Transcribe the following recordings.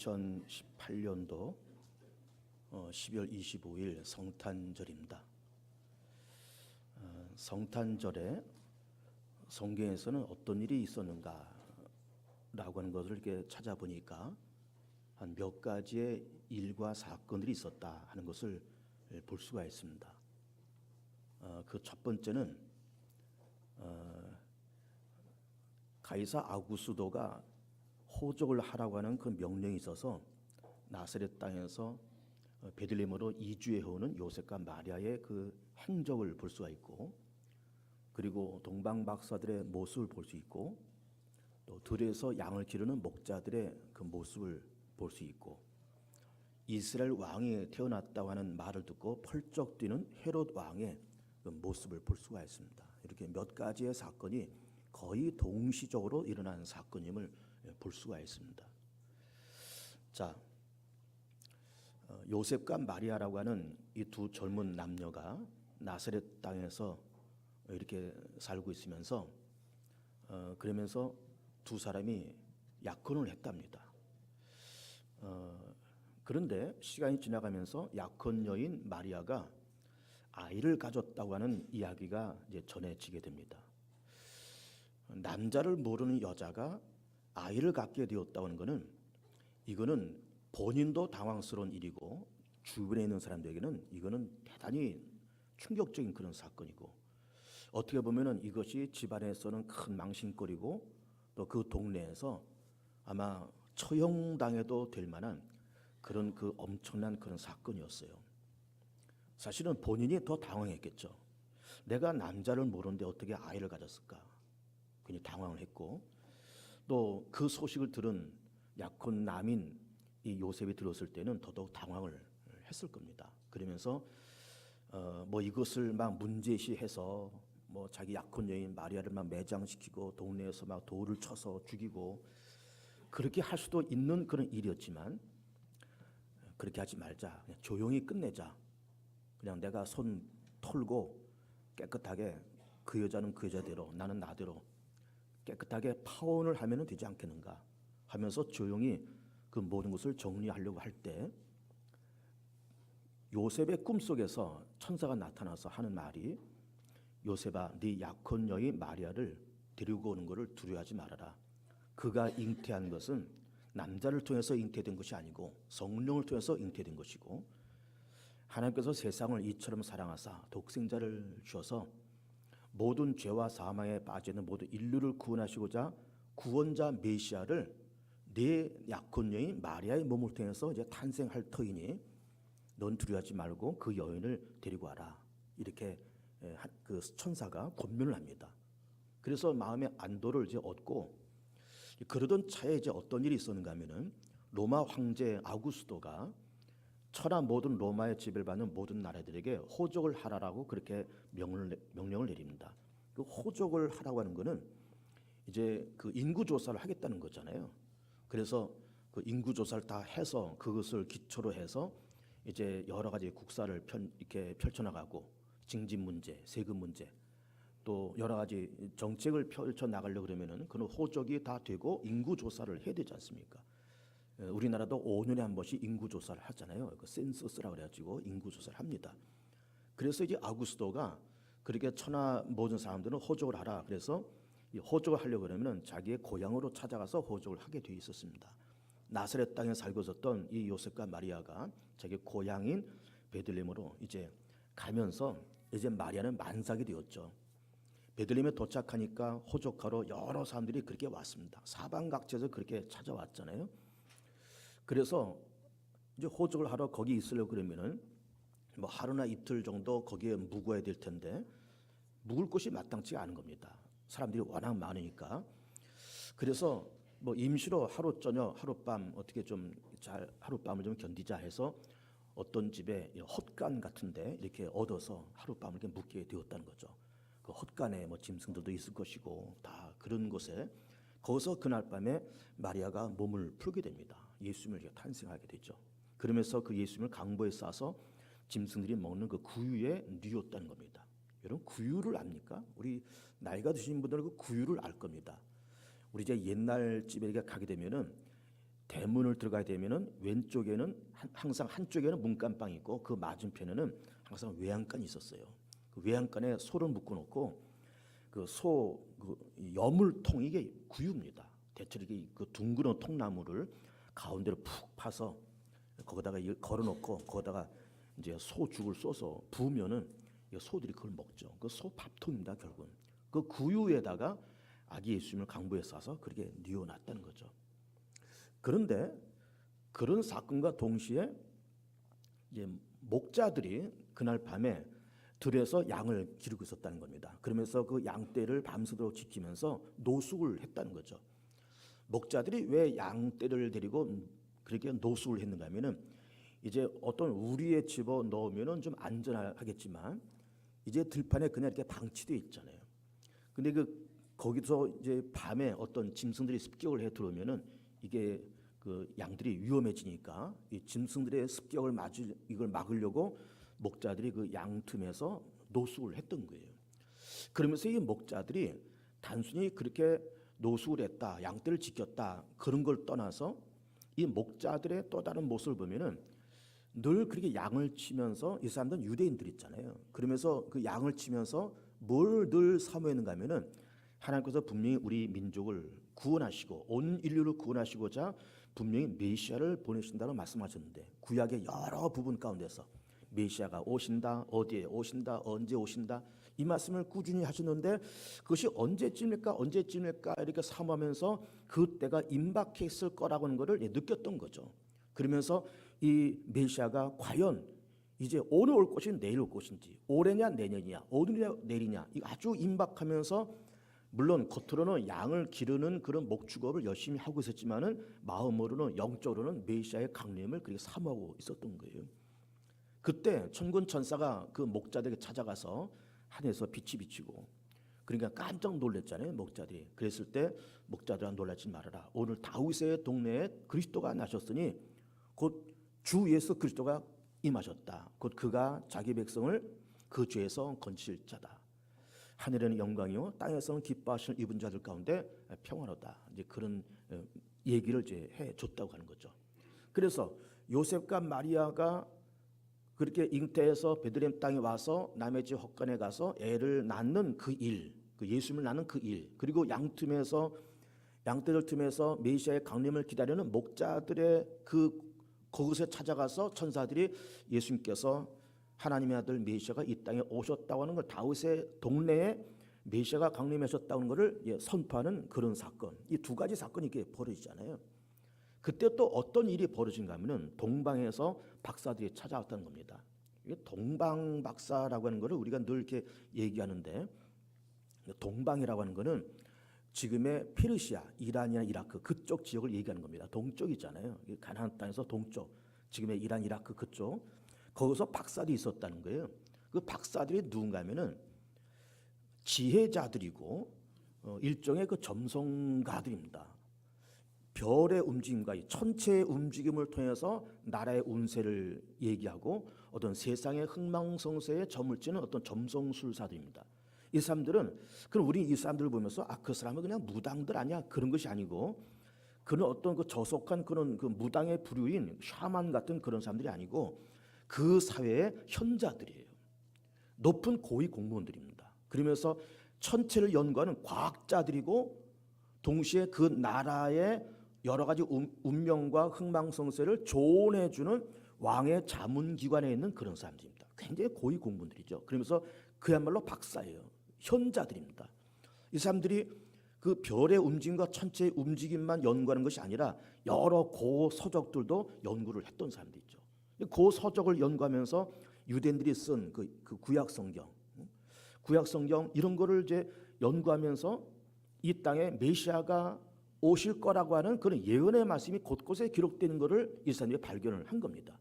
2018년도 12월 25일 성탄절입니다. 어, 성탄절에 성경에서는 어떤 일이 있었는가라고 하는 것을 이렇게 찾아보니까 한 몇 가지의 일과 사건들이 있었다 하는 것을 볼 수가 있습니다. 그 첫 번째는 어, 가이사 아구스도가 호적을 하라고 하는 그 명령이 있어서 나사렛 땅에서 어, 베들레헴으로 이주해 오는 요셉과 마리아의 그 행적을 볼 수가 있고 그리고 동방 박사들의 모습을 볼 수 있고 또 들에서 양을 기르는 목자들의 그 모습을 볼 수 있고 이스라엘 왕이 태어났다고 하는 말을 듣고 펄쩍 뛰는 헤롯 왕의 그 모습을 볼 수가 있습니다. 이렇게 몇 가지의 사건이 거의 동시적으로 일어난 사건임을 볼 수가 있습니다. 자, 어, 요셉과 마리아라고 하는 이 두 젊은 남녀가 나사렛 땅에서 이렇게 살고 있으면서 어, 그러면서 두 사람이 약혼을 했답니다. 어, 그런데 시간이 지나가면서 약혼 여인 마리아가 아이를 가졌다고 하는 이야기가 이제 전해지게 됩니다. 남자를 모르는 여자가 아이를 갖게 되었다고 하는 것은 이거는 본인도 당황스러운 일이고 주변에 있는 사람들에게는 이거는 대단히 충격적인 그런 사건이고 어떻게 보면은 이것이 집안에서는 큰 망신거리고 또 그 동네에서 아마 처형당해도 될 만한 그런 그 엄청난 그런 사건이었어요. 사실은 본인이 더 당황했겠죠. 내가 남자를 모르는데 어떻게 아이를 가졌을까? 굉장히 당황을 했고 또 그 소식을 들은 약혼 남인 이 요셉이 들었을 때는 더더욱 당황을 했을 겁니다. 그러면서 어 뭐 이것을 막 문제시해서 뭐 자기 약혼 여인 마리아를 막 매장시키고 동네에서 막 돌을 쳐서 죽이고 그렇게 할 수도 있는 그런 일이었지만 그렇게 하지 말자. 그냥 조용히 끝내자. 그냥 내가 손 털고 깨끗하게 그 여자는 그 여자대로 나는 나대로 깨끗하게 파혼을 하면 되지 않겠는가 하면서 조용히 그 모든 것을 정리하려고 할 때 요셉의 꿈속에서 천사가 나타나서 하는 말이 요셉아 네 약혼 여인 마리아를 데리고 오는 것을 두려워하지 말아라. 그가 잉태한 것은 남자를 통해서 잉태된 것이 아니고 성령을 통해서 잉태된 것이고 하나님께서 세상을 이처럼 사랑하사 독생자를 주어서 모든 죄와 사망에 빠지는 모든 인류를 구원하시고자 구원자 메시아를 네 약혼 여인 마리아의 몸을 통해서 이제 탄생할 터이니 넌 두려워하지 말고 그 여인을 데리고 와라 이렇게 그 천사가 권면을 합니다. 그래서 마음의 안도를 이제 얻고 그러던 차에 이제 어떤 일이 있었는가 하면은 로마 황제 아구스도가 천하 모든 로마의 지배를 받는 모든 나라들에게 호적을 하라라고 그렇게 명령을, 내립니다. 그 호적을 하라고 하는 거는 이제 그 인구 조사를 하겠다는 거잖아요. 그래서 그 인구 조사를 다 해서 그것을 기초로 해서 이제 여러 가지 국사를 편, 이렇게 펼쳐나가고 징집 문제, 세금 문제, 또 여러 가지 정책을 펼쳐 나가려 그러면은 그는 호적이 다 되고 인구 조사를 해야 되지 않습니까? 예, 우리나라도 5년에 한 번씩 인구 조사를 하잖아요. 그 센서스라고 그래가지고 인구 조사를 합니다. 그래서 이제 아구스도가 그렇게 천하 모든 사람들은 호적을 하라. 그래서 이 호적을 하려고 그러면 자기의 고향으로 찾아가서 호적을 하게 돼 있었습니다. 나사렛 땅에 살고 있었던 이 요셉과 마리아가 자기 고향인 베들레헴으로 이제 가면서 이제 마리아는 만삭이 되었죠. 베들레헴에 도착하니까 호적하러 여러 사람들이 그렇게 왔습니다. 사방 각지에서 그렇게 찾아왔잖아요. 그래서 이제 호적을 하러 거기 있으려고 그러면은 뭐 하루나 이틀 정도 거기에 묵어야 될 텐데 묵을 곳이 마땅치가 않은 겁니다. 사람들이 워낙 많으니까. 그래서 뭐 임시로 하루 저녁 하룻밤 어떻게 좀 잘 하룻밤을 좀 견디자 해서 어떤 집에 헛간 같은데 이렇게 얻어서 하룻밤을 이렇게 묵게 되었다는 거죠. 그 헛간에 뭐 짐승들도 있을 것이고 다 그런 곳에 거기서 그날 밤에 마리아가 몸을 풀게 됩니다. 예수님을 탄생하게 되죠. 그러면서 그 예수님을 강보에 싸서 짐승들이 먹는 그 구유에 뉘었다는 겁니다. 여러분 구유를 압니까? 우리 나이가 드신 분들은 그 구유를 알 겁니다. 우리 이제 옛날 집에 가게 되면은 대문을 들어가야 되면은 왼쪽에는 한- 항상 한쪽에는 문간방이 있고 그 맞은편에는 항상 외양간이 있었어요. 그 외양간에 소를 묶어 놓고 그 소 그 여물통 이게 구유입니다. 대체 이게 그 둥그런 통나무를 가운데로 푹 파서 거기다가 걸어놓고 거기다가 이제 소죽을 쏘서 부으면은 이 소들이 그걸 먹죠. 그 소 밥통입니다 결국은. 그 구유에다가 아기 예수님을 강보에 싸서 그렇게 뉘어놨다는 거죠. 그런데 그런 사건과 동시에 이제 목자들이 그날 밤에 들에서 양을 기르고 있었다는 겁니다. 그러면서 그 양떼를 밤새도록 지키면서 노숙을 했다는 거죠. 목자들이 왜 양떼를 데리고 그렇게 노숙을 했는가 하면은 이제 어떤 우리에 집어 넣으면은 좀 안전하겠지만 이제 들판에 그냥 이렇게 방치돼 있잖아요. 근데 그 거기서 이제 밤에 어떤 짐승들이 습격을 해 들어오면은 이게 그 양들이 위험해지니까 이 짐승들의 습격을 맞을 이걸 막으려고 목자들이 그 양 틈에서 노숙을 했던 거예요. 그러면서 이 목자들이 단순히 그렇게 노숙을 했다, 양떼를 지켰다 그런 걸 떠나서 이 목자들의 또 다른 모습을 보면은 늘 그렇게 양을 치면서 이 사람들은 유대인들 있잖아요. 그러면서 그 양을 치면서 뭘 늘 사모했는가 하면은 하나님께서 분명히 우리 민족을 구원하시고 온 인류를 구원하시고자 분명히 메시아를 보내신다고 말씀하셨는데 구약의 여러 부분 가운데서 메시아가 오신다 어디에 오신다 언제 오신다 이 말씀을 꾸준히 하셨는데 그것이 언제쯤일까 언제쯤일까 이렇게 사모하면서 그 때가 임박해 있을 거라고 하는 것을 예, 느꼈던 거죠. 그러면서 이 메시아가 과연 이제 오늘 올 것이 내일 올 것인지 올해냐 내년이냐 오늘이냐 내일이냐 아주 임박하면서 물론 겉으로는 양을 기르는 그런 목축업을 열심히 하고 있었지만은 마음으로는 영적으로는 메시아의 강림을 그렇게 사모하고 있었던 거예요. 그때 천군 천사가 그 목자들에게 찾아가서 하늘에서 빛이 비치고. 그러니까 깜짝 놀랐잖아요 목자들이. 그랬을 때 목자들아 놀라지 말아라. 오늘 다윗의 동네에 그리스도가 나셨으니 곧 주 예수 그리스도가 임하셨다. 곧 그가 자기 백성을 그 죄에서 건칠 자다. 하늘에는 영광이요 땅에서는 기뻐하시는 입은 자들 가운데 평화로다. 이제 그런 어, 얘기를 이제 해 줬다고 하는 거죠. 그래서 요셉과 마리아가 그렇게 잉태해서 베들레헴 땅에 와서 남의 집 헛간에 가서 애를 낳는 그 일, 그 예수님을 낳는 그 일, 그리고 양틈에서 양떼들 틈에서 메시아의 강림을 기다리는 목자들의 그 그곳에 찾아가서 천사들이 예수님께서 하나님의 아들 메시아가 이 땅에 오셨다고 하는 걸 다윗의 동네에 메시아가 강림하셨다는 것을 예, 선포하는 그런 사건. 이 두 가지 사건이 이렇게 벌어지잖아요. 그때 또 어떤 일이 벌어진가 하면은 동방에서 박사들이 찾아왔다는 겁니다. 이게 동방 박사라고 하는 거를 우리가 늘 이렇게 얘기하는데 동방이라고 하는 거는 지금의 페르시아, 이란이나 이라크 그쪽 지역을 얘기하는 겁니다. 동쪽이잖아요. 이 가나안 땅에서 동쪽, 지금의 이란, 이라크 그쪽 거기서 박사들이 있었다는 거예요. 그 박사들이 누군가면은 지혜자들이고 어, 일종의 그 점성가들입니다. 별의 움직임과 이 천체의 움직임을 통해서 나라의 운세를 얘기하고 어떤 세상의 흥망성쇠에 점을 찌는 어떤 점성술사들입니다. 이 사람들은 그럼 우리 이 사람들을 보면서 아 그 사람은 그냥 무당들 아니야 그런 것이 아니고 그는 어떤 그 저속한 그런 그 무당의 부류인 샤만 같은 그런 사람들이 아니고 그 사회의 현자들이에요. 높은 고위 공무원들입니다. 그러면서 천체를 연구하는 과학자들이고 동시에 그 나라의 여러 가지 운- 운명과 흥망성쇠를 조언해 주는 왕의 자문기관에 있는 그런 사람들입니다. 굉장히 고위 공무원들이죠. 그러면서 그야말로 박사예요. 현자들입니다. 이 사람들이 그 별의 움직임과 천체의 움직임만 연구하는 것이 아니라 여러 고 서적들도 연구를 했던 사람들이죠. 고 서적을 연구하면서 유대인들이 쓴 그 구약 성경, 구약 성경 이런 거를 이제 연구하면서 이 땅에 메시아가 오실 거라고 하는 그런 예언의 말씀이 곳곳에 기록되는 것을 이 사람들이 발견을 한 겁니다.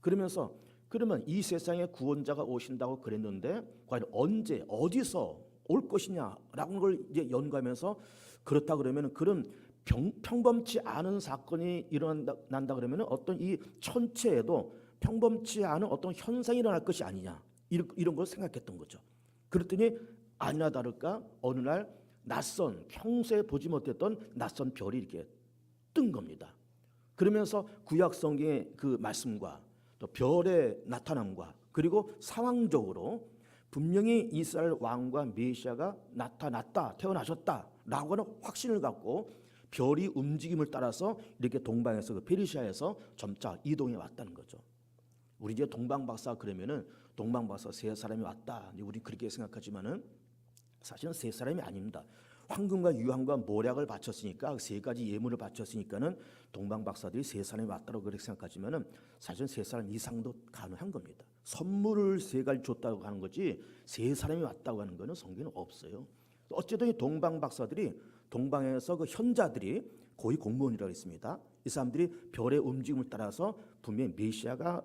그러면서 그러면 이 세상에 구원자가 오신다고 그랬는데 과연 언제 어디서 올 것이냐라는 걸 이제 연구하면서 그렇다 그러면 그런 병, 평범치 않은 사건이 일어난다 그러면 어떤 이 천체에도 평범치 않은 어떤 현상이 일어날 것이 아니냐 이런, 이런 걸 생각했던 거죠. 그랬더니 아니나 다를까 어느 날 낯선 평소에 보지 못했던 낯선 별이 이렇게 뜬 겁니다. 그러면서 구약 성경의 그 말씀과 또 별의 나타남과 그리고 상황적으로 분명히 이스라엘 왕과 메시아가 나타났다, 태어나셨다라고 하는 확신을 갖고 별이 움직임을 따라서 이렇게 동방에서 그 페르시아에서 점차 이동해 왔다는 거죠. 우리 이제 동방 박사 그러면은 동방 박사 세 사람이 왔다. 우리 그렇게 생각하지만은 사실은 세 사람이 아닙니다. 황금과 유황과 모략을 바쳤으니까 그세 가지 예물을 바쳤으니까는 동방 박사들이 세 사람이 왔다고 그렇게 생각하지만은 사실은 세 사람 이상도 가능한 겁니다. 선물을 세 가지 줬다고 하는 거지 세 사람이 왔다고 하는 거는 성경에 없어요. 어쨌든 이 동방 박사들이 동방에서 그 현자들이 고위 공무원이라고 했습니다. 이 사람들이 별의 움직임을 따라서 분명히 메시아가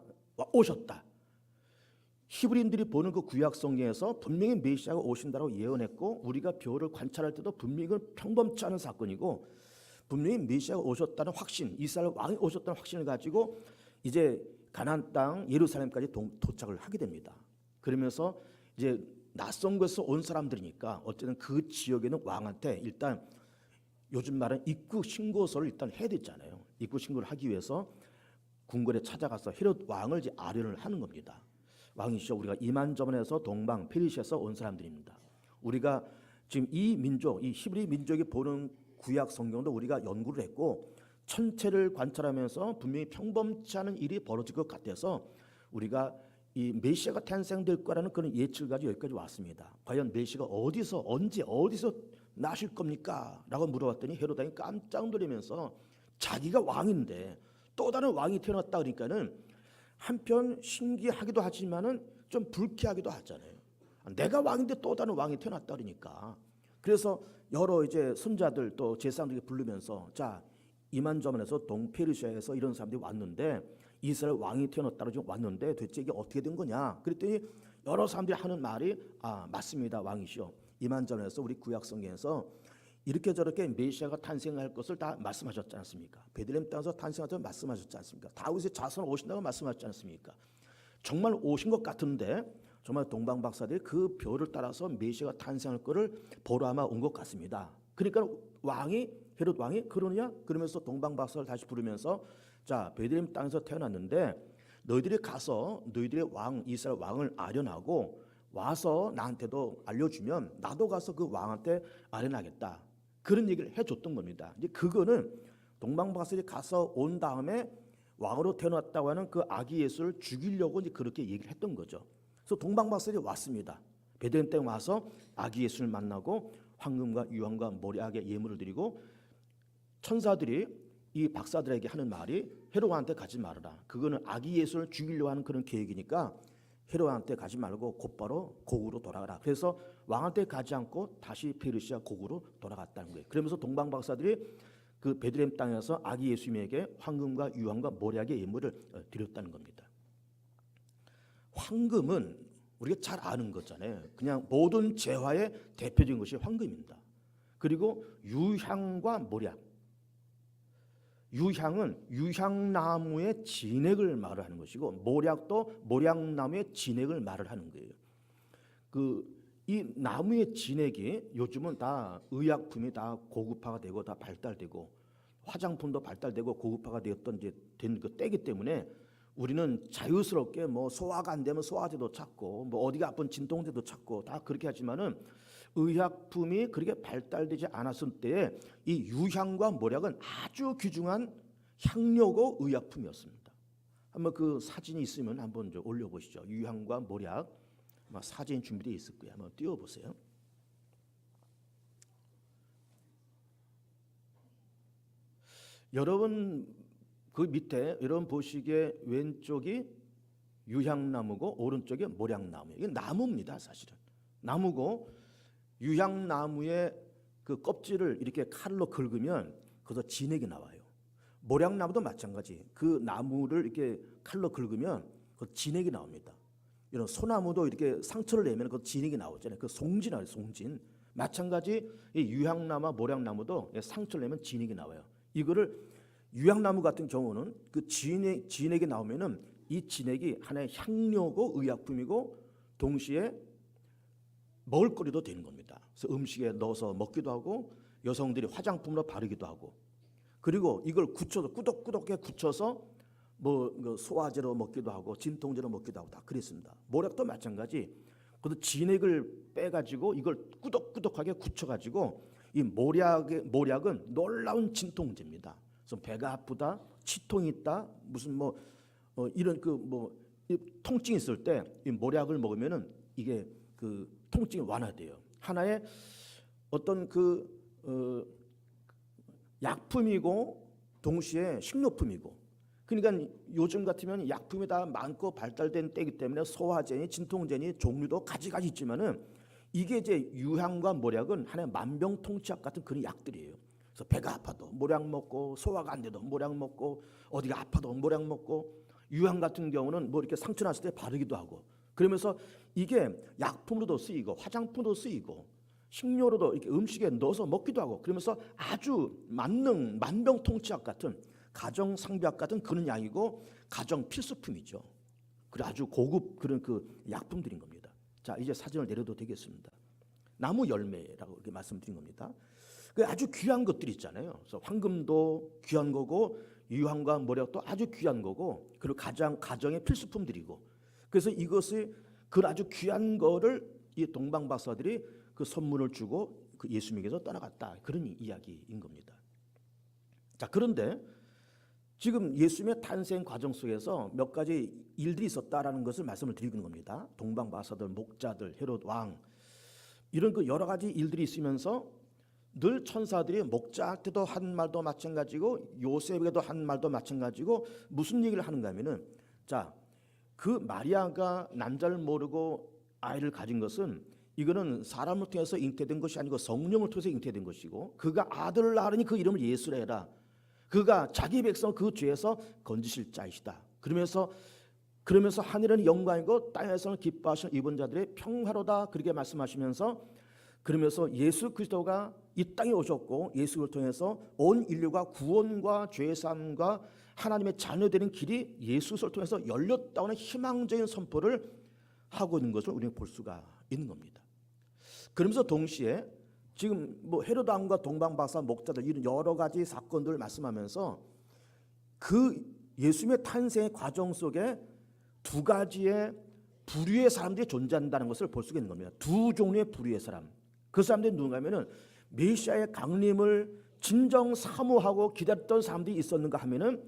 오셨다. 히브리인들이 보는 그 구약 성경에서 분명히 메시아가 오신다고 예언했고 우리가 별을 관찰할 때도 분명히 그 평범치 않은 사건이고 분명히 메시아가 오셨다는 확신, 이스라엘 왕이 오셨다는 확신을 가지고 이제 가나안 땅 예루살렘까지 동- 도착을 하게 됩니다. 그러면서 이제 낯선 곳에서 온 사람들이니까 어쨌든 그 지역에는 왕한테 일단 요즘 말은 입국 신고서를 일단 해야 되잖아요. 입국 신고를 하기 위해서 궁궐에 찾아가서 헤롯 왕을 이제 아련을 하는 겁니다. 왕이시죠. 우리가 이만저만에서 동방 페르시아에서 온 사람들입니다. 우리가 지금 이 민족, 이 히브리 민족이 보는 구약 성경도 우리가 연구를 했고 전체를 관찰하면서 분명히 평범치 않은 일이 벌어질 것 같아서 우리가 이 메시아가 탄생될 거라는 그런 예측을 가지고 여기까지 왔습니다. 과연 메시아가 어디서 언제 어디서 나실 겁니까? 라고 물어봤더니 헤롯 왕이 깜짝 놀라면서 자기가 왕인데 또 다른 왕이 태어났다 그러니까는 한편 신기하기도 하지만은 좀 불쾌하기도 하잖아요. 내가 왕인데 또 다른 왕이 태어났다 그러니까. 그래서 여러 이제 손자들 또 제사장들이 부르면서 자 이만저만에서 동페르시아에서 이런 사람들이 왔는데 이스라엘 왕이 태어났다고 지금 왔는데 대체 이게 어떻게 된 거냐? 그랬더니 여러 사람들이 하는 말이 아 맞습니다 왕이시여 이만저만에서 우리 구약 성경에서 이렇게 저렇게 메시아가 탄생할 것을 다 말씀하셨지 않습니까? 베들레헴 땅에서 탄생하자고 말씀하셨지 않습니까? 다윗의 자손 오신다고 말씀하셨지 않습니까? 정말 오신 것 같은데 정말 동방 박사들이 그 별을 따라서 메시아가 탄생할 것을 보러 아마 온 것 같습니다. 그러니까 왕이 헤롯 왕이 그러느냐 그러면서 동방 박사를 다시 부르면서 자 베들레헴 땅에서 태어났는데 너희들이 가서 너희들의 왕 이스라엘 왕을 아련하고 와서 나한테도 알려주면 나도 가서 그 왕한테 아련하겠다. 그런 얘기를 해줬던 겁니다. 이제 그거는 동방박사들이 가서 온 다음에 왕으로 태어났다고 하는 그 아기 예수를 죽이려고 이제 그렇게 얘기를 했던 거죠. 그래서 동방박사들이 왔습니다. 베들레헴 땅에 와서 아기 예수를 만나고 황금과 유황과 모략의 예물을 드리고 천사들이 이 박사들에게 하는 말이 헤로한테 가지 말아라. 그거는 아기 예수를 죽이려고 하는 그런 계획이니까 헤로한테 가지 말고 곧바로 고국으로 돌아가라. 그래서 왕한테 가지 않고 다시 페르시아 고국으로 돌아갔다는 거예요. 그러면서 동방 박사들이 그 베들레헴 땅에서 아기 예수님에게 황금과 유황과 모략의 예물을 어, 드렸다는 겁니다. 황금은 우리가 잘 아는 거잖아요. 그냥 모든 재화의 대표적인 것이 황금입니다. 그리고 유향과 모략. 유향은 유향나무의 진액을 말을 하는 것이고 모략도 모략나무의 진액을 말을 하는 거예요. 그 이 나무의 진액이 요즘은 다 의약품이 다 고급화가 되고 다 발달되고 화장품도 발달되고 고급화가 되었던 이제 된그 때기 때문에 우리는 자유스럽게 뭐 소화가 안 되면 소화제도 찾고 뭐 어디가 아픈 진통제도 찾고 다 그렇게 하지만은 의약품이 그렇게 발달되지 않았을 때에 이 유향과 모략은 아주 귀중한 향료고 의약품이었습니다. 한번 그 사진이 있으면 한번 좀 올려보시죠. 유향과 모략 아마 사진 준비되어 있을 거예요. 한번 띄워보세요. 여러분 그 밑에 여러분 보시기에 왼쪽이 유향나무고 오른쪽이 모략나무예요. 이게 나무입니다, 사실은. 나무고 유향나무의 그 껍질을 이렇게 칼로 긁으면 거기서 진액이 나와요. 모략나무도 마찬가지. 그 나무를 이렇게 칼로 긁으면 그 진액이 나옵니다. 이런 소나무도 이렇게 상처를 내면 그 진액이 나오잖아요. 그 송진 나와요, 송진. 마찬가지 이 유향나무, 모략나무도 상처를 내면 진액이 나와요. 이거를 유향나무 같은 경우는 그 진액, 진액이 나오면은 이 진액이 하나의 향료고 의약품이고 동시에 먹을거리도 되는 겁니다. 그래서 음식에 넣어서 먹기도 하고 여성들이 화장품으로 바르기도 하고 그리고 이걸 굳혀서 꾸덕꾸덕하게 굳혀서 뭐그 소화제로 먹기도 하고 진통제로 먹기도 하고 다 그랬습니다. 모략도 마찬가지. 그것도 진액을 빼가지고 이걸 꾸덕꾸덕하게 굳혀가지고 이 모략의 모략은 놀라운 진통제입니다. 그래서 배가 아프다, 치통이 있다, 무슨 뭐 어, 이런 그 뭐 통증이 있을 때 이 모략을 먹으면은 이게 그 통증이 완화돼요. 하나의 어떤 그 어, 약품이고 동시에 식료품이고 그러니까 요즘 같으면 약품이 다 많고 발달된 때이기 때문에 소화제니 진통제니 종류도 가지가지 있지만은 이게 이제 유향과 모략은 하나의 만병통치약 같은 그런 약들이에요. 그래서 배가 아파도 모략 먹고 소화가 안 돼도 모략 먹고 어디가 아파도 모략 먹고 유향 같은 경우는 뭐 이렇게 상처 났을 때 바르기도 하고 그러면서 이게 약품으로도 쓰이고 화장품으로도 쓰이고 식료로도 이렇게 음식에 넣어서 먹기도 하고 그러면서 아주 만능 만병통치약 같은 가정 상비약 같은 그런 약이고 가정 필수품이죠. 그래 아주 고급 그런 그 약품들인 겁니다. 자 이제 사진을 내려도 되겠습니다. 나무 열매라고 이렇게 말씀드린 겁니다. 그 아주 귀한 것들 있잖아요. 그래서 황금도 귀한 거고 유황과 모략도 아주 귀한 거고 그리고 가장 가정의 필수품들이고 그래서 이것을 그 아주 귀한 거를 이 동방 박사들이 그 선물을 주고 그 예수님께서 떠나갔다 그런 이야기인 겁니다. 자 그런데 지금 예수님의 탄생 과정 속에서 몇 가지 일들이 있었다라는 것을 말씀을 드리는 겁니다. 동방 박사들, 목자들, 헤롯 왕 이런 그 여러 가지 일들이 있으면서 늘 천사들이 목자한테도 한 말도 마찬가지고 요셉에게도 한 말도 마찬가지고 무슨 얘기를 하는가 하면은 자, 그 마리아가 남자를 모르고 아이를 가진 것은 이거는 사람을 통해서 잉태된 것이 아니고 성령을 통해서 잉태된 것이고 그가 아들을 낳으니 그 이름을 예수라 해라. 그가 자기 백성 그 죄에서 건지실 자이시다. 그러면서 그러면서 하늘은 영광이고 땅에서는 기뻐하시는 입은 자들의 평화로다 그렇게 말씀하시면서 그러면서 예수 그리스도가 이 땅에 오셨고 예수를 통해서 온 인류가 구원과 죄 사함과 하나님의 자녀 되는 길이 예수를 통해서 열렸다는 희망적인 선포를 하고 있는 것을 우리는 볼 수가 있는 겁니다. 그러면서 동시에 지금 뭐 헤로드 왕과 동방 박사 목자들 이런 여러 가지 사건들을 말씀하면서 그 예수님의 탄생의 과정 속에 두 가지의 부류의 사람들이 존재한다는 것을 볼 수가 있는 겁니다. 두 종류의 부류의 사람. 그 사람들이 누군가면은 메시아의 강림을 진정 사모하고 기다렸던 사람들이 있었는가 하면은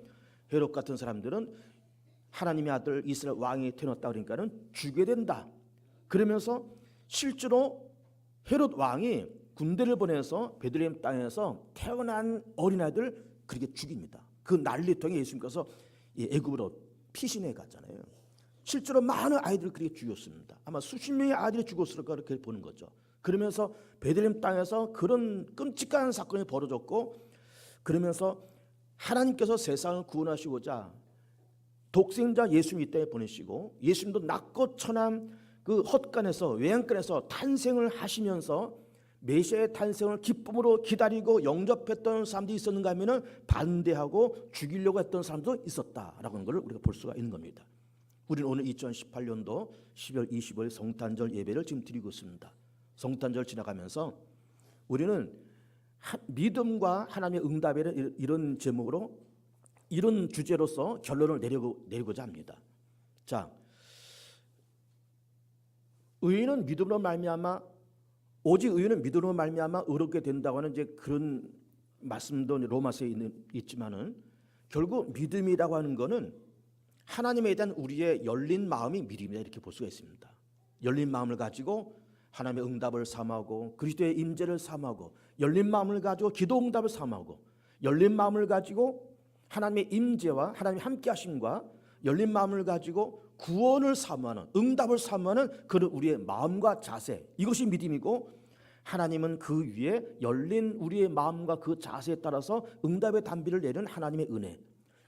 헤롯 같은 사람들은 하나님의 아들 이스라엘 왕이 태어났다 그러니까는 죽게 된다. 그러면서 실제로 헤롯 왕이 군대를 보내서 베들레헴 땅에서 태어난 어린아이들 그렇게 죽입니다. 그 난리통에 예수님께서 애굽으로 피신해 갔잖아요. 실제로 많은 아이들을 그렇게 죽였습니다. 아마 수십 명의 아이들이 죽었을 까 그렇게 보는 거죠. 그러면서 베들레헴 땅에서 그런 끔찍한 사건이 벌어졌고 그러면서 하나님께서 세상을 구원하시고자 독생자 예수님 이 땅에 보내시고 예수님도 낮고 천한 그 헛간에서 외양간에서 탄생을 하시면서 메시아의 탄생을 기쁨으로 기다리고 영접했던 사람들이 있었는가 하면은 반대하고 죽이려고 했던 사람도 있었다라고 하는 것을 우리가 볼 수가 있는 겁니다. 우리는 오늘 2018년도 12월 25일 성탄절 예배를 지금 드리고 있습니다. 성탄절 지나가면서 우리는 하, 믿음과 하나님의 응답에 이런 제목으로 이런 주제로서 결론을 내려고, 내리고자 합니다. 자, 의인은 믿음으로 말미암아 오직 의인은 믿음으로 말미암아 의롭게 된다고 하는 이제 그런 말씀도 로마서에 있는, 있지만은 결국 믿음이라고 하는 것은 하나님에 대한 우리의 열린 마음이 믿음이다 이렇게 볼 수가 있습니다. 열린 마음을 가지고 하나님의 응답을 삼하고 그리스도의 임재를 삼하고 열린 마음을 가지고 기도 응답을 삼하고 열린 마음을 가지고 하나님의 임재와 하나님의 함께 하심과 열린 마음을 가지고 구원을 사모하는 응답을 사모하는 그런 우리의 마음과 자세. 이것이 믿음이고 하나님은 그 위에 열린 우리의 마음과 그 자세에 따라서 응답의 단비를 내리는 하나님의 은혜.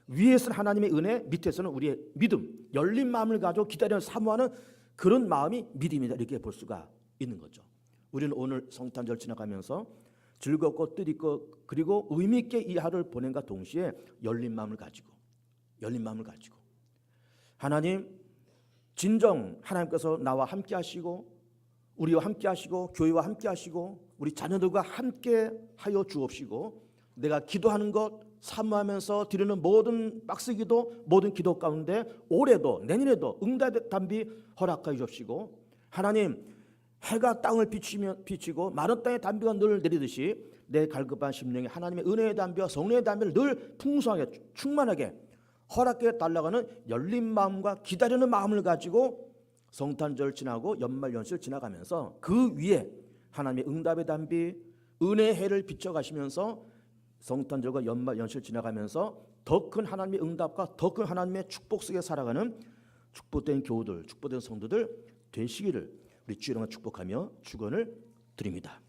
위에서는 하나님의 은혜 밑에서는 우리의 믿음. 열린 마음을 가지고 기다리는 사모하는 그런 마음이 믿음이다. 이렇게 볼 수가 있는 거죠. 우리는 오늘 성탄절 지나가면서 즐겁고 뜻있고 그리고 의미 있게 이 하루를 보낸과 동시에 열린 마음을 가지고 열린 마음을 가지고 하나님 진정 하나님께서 나와 함께 하시고 우리와 함께 하시고 교회와 함께 하시고 우리 자녀들과 함께 하여 주옵시고 내가 기도하는 것 사모하면서 드리는 모든 박스 기도 모든 기도 가운데 올해도 내년에도 응답의 담비 허락하여 주옵시고 하나님 해가 땅을 비추며 비치고 마른 땅의 담비가 늘 내리듯이 내 갈급한 심령에 하나님의 은혜의 담비와 성령의 담비를 늘 풍성하게 충만하게 허락해 달라가는 열린 마음과 기다리는 마음을 가지고 성탄절 지나고 연말 연시를 지나가면서 그 위에 하나님의 응답의 담비 은혜의 해를 비춰 가시면서 성탄절과 연말 연시를 지나가면서 더 큰 하나님의 응답과 더 큰 하나님의 축복 속에 살아가는 축복된 교우들, 축복된 성도들 되시기를 우리 주여가 축복하며 축원을 드립니다.